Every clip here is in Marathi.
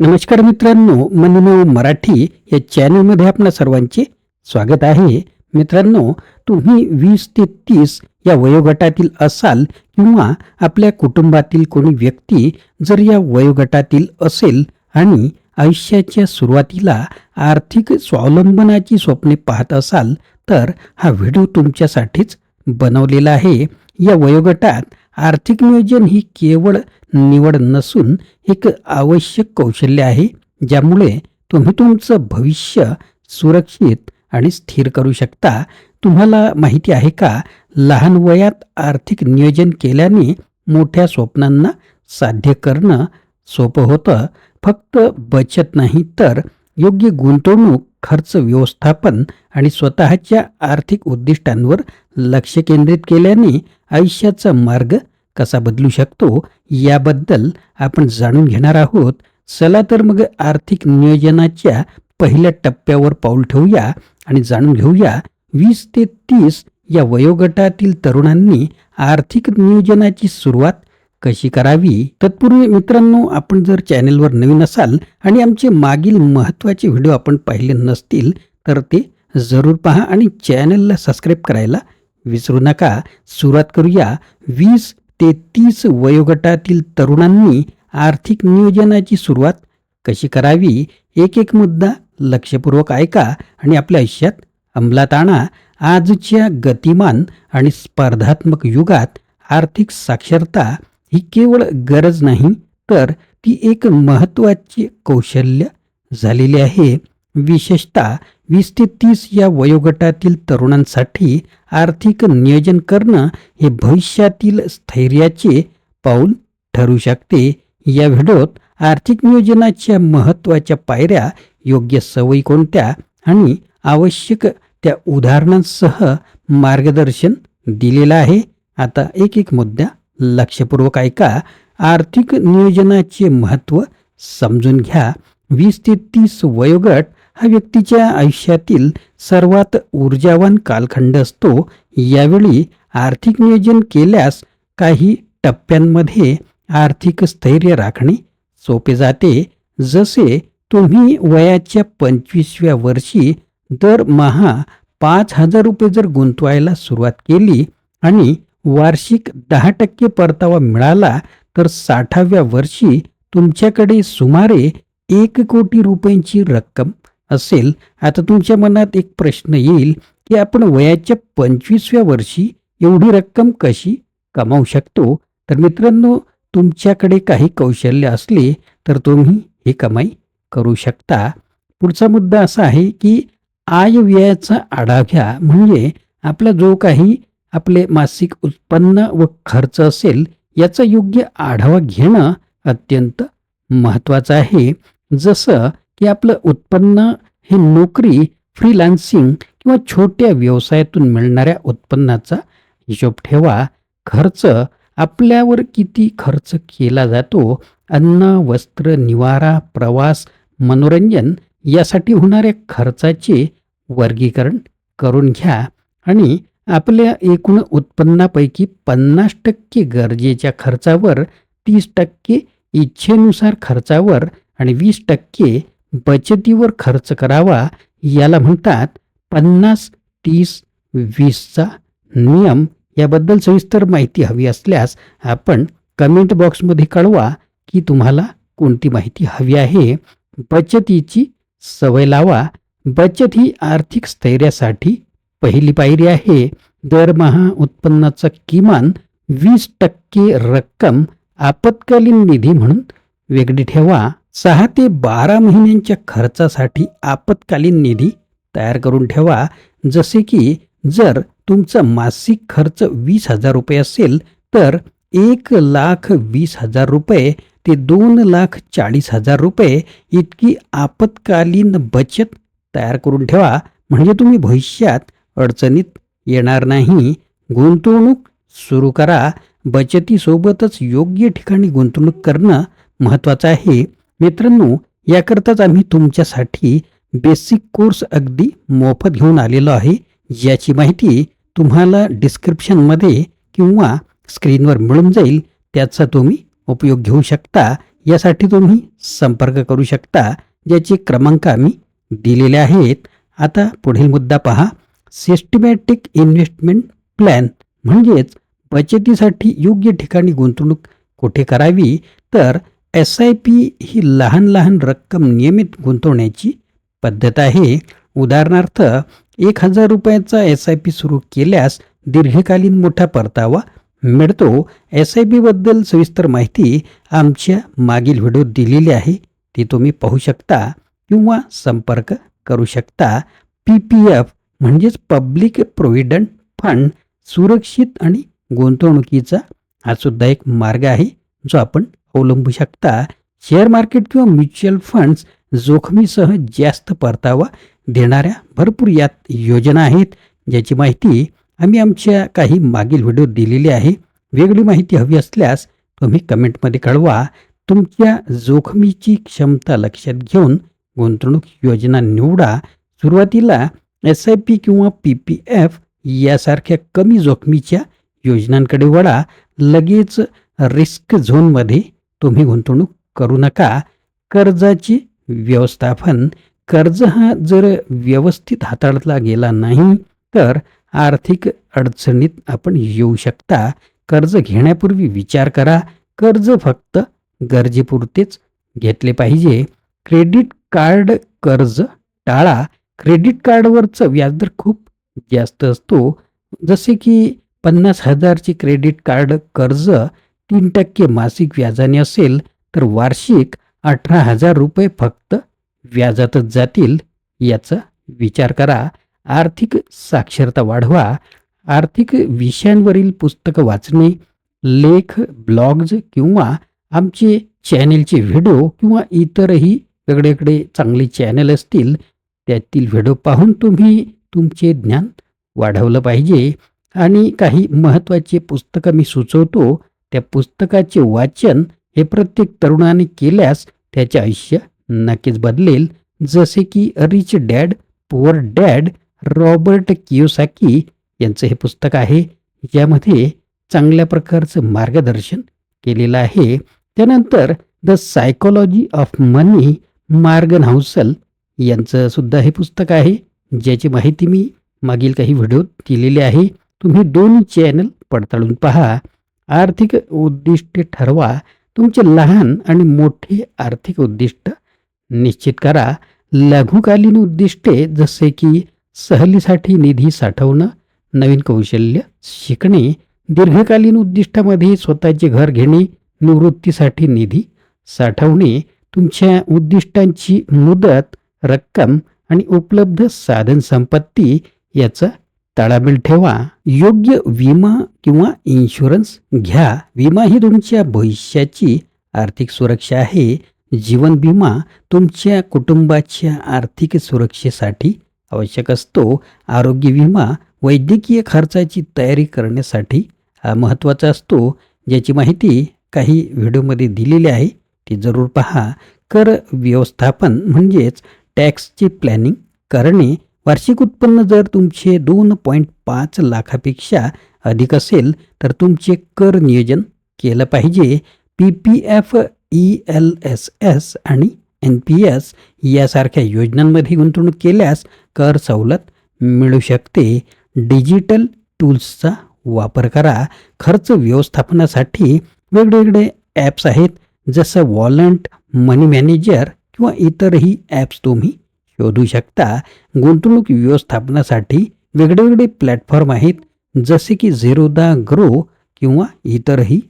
नमस्कार मित्रांनो मनमेव मराठी या चॅनलमध्ये आपणा सर्वांचे स्वागत आहे. मित्रांनो तुम्ही वीस ते तीस या वयोगटातील असाल किंवा आपल्या कुटुंबातील कोणी व्यक्ती जर या वयोगटातील असेल आणि आयुष्याच्या सुरुवातीला आर्थिक स्वावलंबनाची स्वप्ने पाहत असाल तर हा व्हिडिओ तुमच्यासाठीच बनवलेला आहे. या वयोगटात आर्थिक नियोजन ही केवळ निवड नसून एक आवश्यक कौशल्य आहे ज्यामुळे तुम्ही तुमचं भविष्य सुरक्षित आणि स्थिर करू शकता. तुम्हाला माहिती आहे का लहान वयात आर्थिक नियोजन केल्याने मोठ्या स्वप्नांना साध्य करणं सोपं होतं. फक्त बचत नाही तर योग्य गुंतवणूक खर्च व्यवस्थापन आणि स्वतःच्या आर्थिक उद्दिष्टांवर लक्ष केंद्रित केल्याने आयुष्याचा मार्ग कसा बदलू शकतो याबद्दल आपण जाणून घेणार आहोत. चला तर मग आर्थिक नियोजनाच्या पहिल्या टप्प्यावर पाऊल ठेवूया आणि जाणून घेऊया. वीस ते तीस या वयोगटातील तरुणांनी आर्थिक नियोजनाची सुरुवात कशी करावी? तत्पूर्वी मित्रांनो आपण जर चॅनेलवर नवीन असाल आणि आमचे मागील महत्त्वाचे व्हिडिओ आपण पाहिले नसतील तर ते जरूर पहा आणि चॅनलला सबस्क्राईब करायला विसरू नका. सुरुवात करूया. वीस तेहतीस वयोगटातील तरुणांनी आर्थिक नियोजनाची सुरुवात कशी करावी? एक एक मुद्दा लक्षपूर्वक ऐका आणि आपल्या आयुष्यात अंमलात आणा. आजच्या गतिमान आणि स्पर्धात्मक युगात आर्थिक साक्षरता ही केवळ गरज नाही तर ती एक महत्त्वाची कौशल्य झालेली आहे. विशेषतः वीस ते तीस या वयोगटातील तरुणांसाठी आर्थिक नियोजन करणं हे भविष्यातील स्थैर्याचे पाऊल ठरू शकते. या व्हिडिओत आर्थिक नियोजनाच्या महत्त्वाच्या पायऱ्या योग्य सवयी कोणत्या आणि आवश्यक त्या उदाहरणांसह मार्गदर्शन दिलेलं आहे. आता एक एक मुद्दा लक्षपूर्वक ऐका. आर्थिक नियोजनाचे महत्त्व समजून घ्या. वीस ते तीस वयोगट हा व्यक्तीच्या आयुष्यातील सर्वात ऊर्जावान कालखंड असतो. यावेळी आर्थिक नियोजन केल्यास काही टप्प्यांमध्ये आर्थिक स्थैर्य राखणे सोपे जाते. जसे तुम्ही वयाच्या पंचवीसव्या वर्षी दरमहा पाच हजार रुपये जर गुंतवायला सुरुवात केली आणि वार्षिक दहा टक्के परतावा मिळाला तर साठाव्या वर्षी तुमच्याकडे सुमारे एक कोटी रुपयांची रक्कम असेल आता तुमच्या मनात एक प्रश्न येईल की आपण वयाच्या पंचवीसव्या वर्षी एवढी रक्कम कशी कमावू शकतो? तर मित्रांनो तुमच्याकडे काही कौशल्य असले तर तुम्ही ही कमाई करू शकता. पुढचा मुद्दा असा आहे की आय व्ययाचा आढावा घ्या म्हणजे आपला जो काही आपले मासिक उत्पन्न व खर्च असेल याचा योग्य आढावा घेणं अत्यंत महत्त्वाचं आहे. जसं की आपलं उत्पन्न हे नोकरी फ्रीलान्सिंग किंवा छोट्या व्यवसायातून मिळणाऱ्या उत्पन्नाचा हिशोब ठेवा. खर्च आपल्यावर किती खर्च केला जातो? अन्न वस्त्र निवारा प्रवास मनोरंजन यासाठी होणाऱ्या खर्चाचे वर्गीकरण करून घ्या. आणि आपल्या एकूण उत्पन्नापैकी पन्नास टक्के गरजेच्या खर्चावर तीस टक्के इच्छेनुसार खर्चावर आणि वीस टक्के बचतीवर खर्च करावा याला म्हणतात पन्नास तीस वीसचा नियम. याबद्दल सविस्तर माहिती हवी असल्यास आपण कमेंट बॉक्समध्ये कळवा की तुम्हाला कोणती माहिती हवी आहे. बचतीची सवय लावा. बचत ही आर्थिक स्थैर्यासाठी पहिली पायरी आहे. दरमहा उत्पन्नाचा किमान वीस टक्के रक्कम आपत्कालीन निधी म्हणून वेगळी ठेवा. सहा ते बारा महिन्यांच्या खर्चासाठी आपत्कालीन निधी तयार करून ठेवा. जसे की जर तुमचा मासिक खर्च वीस हजार रुपये असेल तर एक लाख वीस हजार रुपये ते दोन लाख चाळीस हजार रुपये इतकी आपत्कालीन बचत तयार करून ठेवा. म्हणजे तुम्ही भविष्यात अडचणीत येणार नाही. गुंतवणूक सुरू करा. बचतीसोबतच योग्य ठिकाणी गुंतवणूक करणं महत्त्वाचं आहे. मित्रांनो याकरताच आम्ही तुमच्यासाठी बेसिक कोर्स अगदी मोफत घेऊन आलेलो आहे. याची माहिती तुम्हाला डिस्क्रिप्शनमध्ये किंवा स्क्रीनवर मिळून जाईल. त्याचा तुम्ही उपयोग घेऊ शकता. यासाठी तुम्ही संपर्क करू शकता. ज्याचे क्रमांक आम्ही दिलेले आहेत. आता पुढील मुद्दा पहा. सिस्टमॅटिक इन्व्हेस्टमेंट प्लॅन म्हणजेच बचतीसाठी योग्य ठिकाणी गुंतवणूक कुठे करावी? तर एस आय पी ही लहान लहान रक्कम नियमित गुंतवण्याची पद्धत आहे. उदाहरणार्थ एक हजार रुपयाचा एस आय पी सुरू केल्यास दीर्घकालीन मोठा परतावा मिळतो. एस आय पीबद्दल सविस्तर माहिती आमच्या मागील व्हिडिओत दिलेली आहे. ती तुम्ही पाहू शकता किंवा संपर्क करू शकता. पी पी एफ म्हणजेच पब्लिक प्रोव्हिडंट फंड सुरक्षित आणि गुंतवणुकीचा हा सुद्धा एक मार्ग आहे जो आपण अवलंबू शकता. शेअर मार्केट किंवा म्युच्युअल फंड्स जोखमीसह जास्त परतावा देणाऱ्या भरपूर यात योजना आहेत ज्याची माहिती आम्ही आमच्या काही मागील व्हिडिओ दिलेली आहे. वेगळी माहिती हवी असल्यास तुम्ही कमेंटमध्ये कळवा. तुमच्या जोखमीची क्षमता लक्षात घेऊन गुंतवणूक योजना निवडा. सुरुवातीला एस आय पी किंवा पी पी एफ यासारख्या कमी जोखमीच्या योजनांकडे वळा. लगेच रिस्क झोनमध्ये तुम्ही गुंतवणूक करू नका. कर्जाची व्यवस्थापन कर्ज हा जर व्यवस्थित हाताळला गेला नाही तर आर्थिक अडचणीत आपण येऊ शकता. कर्ज घेण्यापूर्वी विचार करा. कर्ज फक्त गरजेपुरतेच घेतले पाहिजे. क्रेडिट कार्ड कर्ज टाळा. क्रेडिट कार्डवरचं व्याजदर खूप जास्त असतो. जसे की पन्नास हजारचे क्रेडिट कार्ड कर्ज तीन टक्के मासिक व्याजाने असेल तर वार्षिक अठरा हजार रुपये फक्त व्याजातच जातील याचा विचार करा. आर्थिक साक्षरता वाढवा. आर्थिक विषयांवरील पुस्तकं वाचणे लेख ब्लॉग्ज किंवा आमचे चॅनेलचे व्हिडिओ किंवा इतरही वेगळेकडे चांगले चॅनल असतील त्यातील व्हिडिओ पाहून तुम्ही तुमचे ज्ञान वाढवलं पाहिजे. आणि काही महत्त्वाचे पुस्तकं मी सुचवतो. त्या पुस्तकाचे वाचन हे प्रत्येक तरुणाने केल्यास त्याचे आयुष्य नक्कीच बदलेल. जसे की rich dad poor dad Robert Kiyosaki यांचं हे पुस्तक आहे ज्यामध्ये चांगल्या प्रकारचं मार्गदर्शन केलेलं आहे. त्यानंतर the psychology of money Morgan Housel यांचं सुद्धा हे पुस्तक आहे ज्याची माहिती मी मागील काही व्हिडिओत दिलेली आहे. तुम्ही दोन्ही चॅनल पडताळून पहा. आर्थिक उद्दिष्टे ठरवा. तुमचे लहान आणि मोठे आर्थिक उद्दिष्ट निश्चित करा. लघुकालीन उद्दिष्टे जसे की सहलीसाठी निधी साठवणं नवीन कौशल्य शिकणे दीर्घकालीन उद्दिष्टामध्ये स्वतःचे घर घेणे निवृत्तीसाठी निधी साठवणे तुमच्या उद्दिष्टांची मुदत रक्कम आणि उपलब्ध साधनसंपत्ती याचा ताळामेळ ठेवा योग्य विमा किंवा इन्शुरन्स घ्या. विमा ही तुमच्या भविष्याची आर्थिक सुरक्षा आहे. जीवन विमा तुमच्या कुटुंबाच्या आर्थिक सुरक्षेसाठी आवश्यक असतो. आरोग्य विमा वैद्यकीय खर्चाची तयारी करण्यासाठी हा महत्त्वाचा असतो. ज्याची माहिती काही व्हिडिओमध्ये दिलेली आहे ती जरूर पहा. कर व्यवस्थापन म्हणजेच टॅक्सची प्लॅनिंग करणे वार्षिक उत्पन्न जर तुमचे दोन पॉईंट पाच लाखापेक्षा अधिक असेल तर तुमचे कर नियोजन केलं पाहिजे. P P F E L S S आणि एन पी एस यासारख्या योजनांमध्ये गुंतवणूक केल्यास कर सवलत मिळू शकते. डिजिटल टूल्सचा वापर करा. खर्च व्यवस्थापनासाठी वेगवेगळे ॲप्स आहेत जसं वॉलंट मनी मॅनेजर किंवा इतरही ॲप्स तुम्ही शोधू शकता. गुंतवणूक व्यवस्थापनासाठी वेगळेवेगळे प्लॅटफॉर्म आहेत. जसे की झिरोदा ग्रो किंवा इतरही.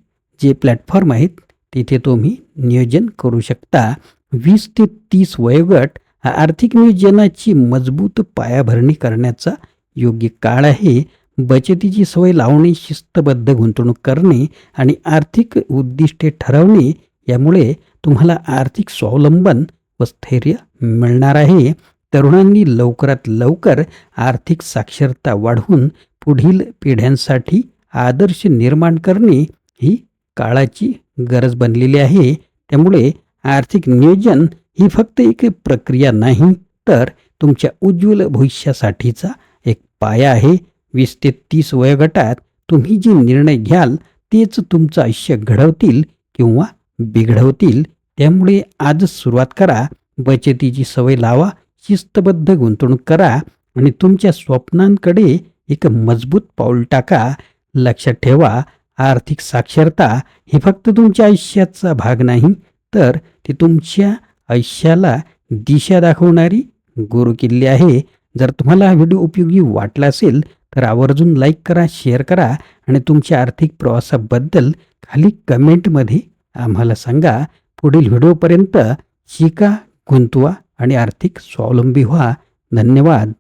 जे प्लॅटफॉर्म आहेत तिथे तुम्ही नियोजन करू शकता. वीस ते तीस वयोगट हा आर्थिक नियोजनाची मजबूत पायाभरणी करण्याचा योग्य काळ आहे. बचतीची सवय लावणे शिस्तबद्ध गुंतवणूक करणे आणि आर्थिक उद्दिष्टे ठरवणे यामुळे तुम्हाला आर्थिक स्वावलंबन व स्थैर्य मिळणार आहे. तरुणांनी लवकरात लवकर आर्थिक साक्षरता वाढवून पुढील पिढ्यांसाठी आदर्श निर्माण करणे ही काळाची गरज बनलेली आहे. त्यामुळे आर्थिक नियोजन ही फक्त एक प्रक्रिया नाही तर तुमच्या उज्ज्वल भविष्यासाठीचा एक पाया आहे. वीस ते तीस वयोगटात तुम्ही जे निर्णय घ्याल तेच तुमचं आयुष्य घडवतील किंवा बिघडवतील. त्यामुळे आजच सुरुवात करा बचतीची सवय लावा शिस्तबद्ध गुंतवणूक करा आणि तुमच्या स्वप्नांकडे एक मजबूत पाऊल टाका. लक्षात ठेवा आर्थिक साक्षरता ही फक्त तुमच्या आयुष्याचा भाग नाही तर ती तुमच्या आयुष्याला दिशा दाखवणारी गुरुकिल्ली आहे. जर तुम्हाला हा व्हिडिओ उपयोगी वाटला असेल तर आवर्जून लाईक करा शेअर करा आणि तुमच्या आर्थिक प्रवासाबद्दल खाली कमेंटमध्ये आम्हाला सांगा. पुढील व्हिडिओपर्यंत शिका गुंतवा आणि आर्थिक स्वावलंबी व्हा. धन्यवाद.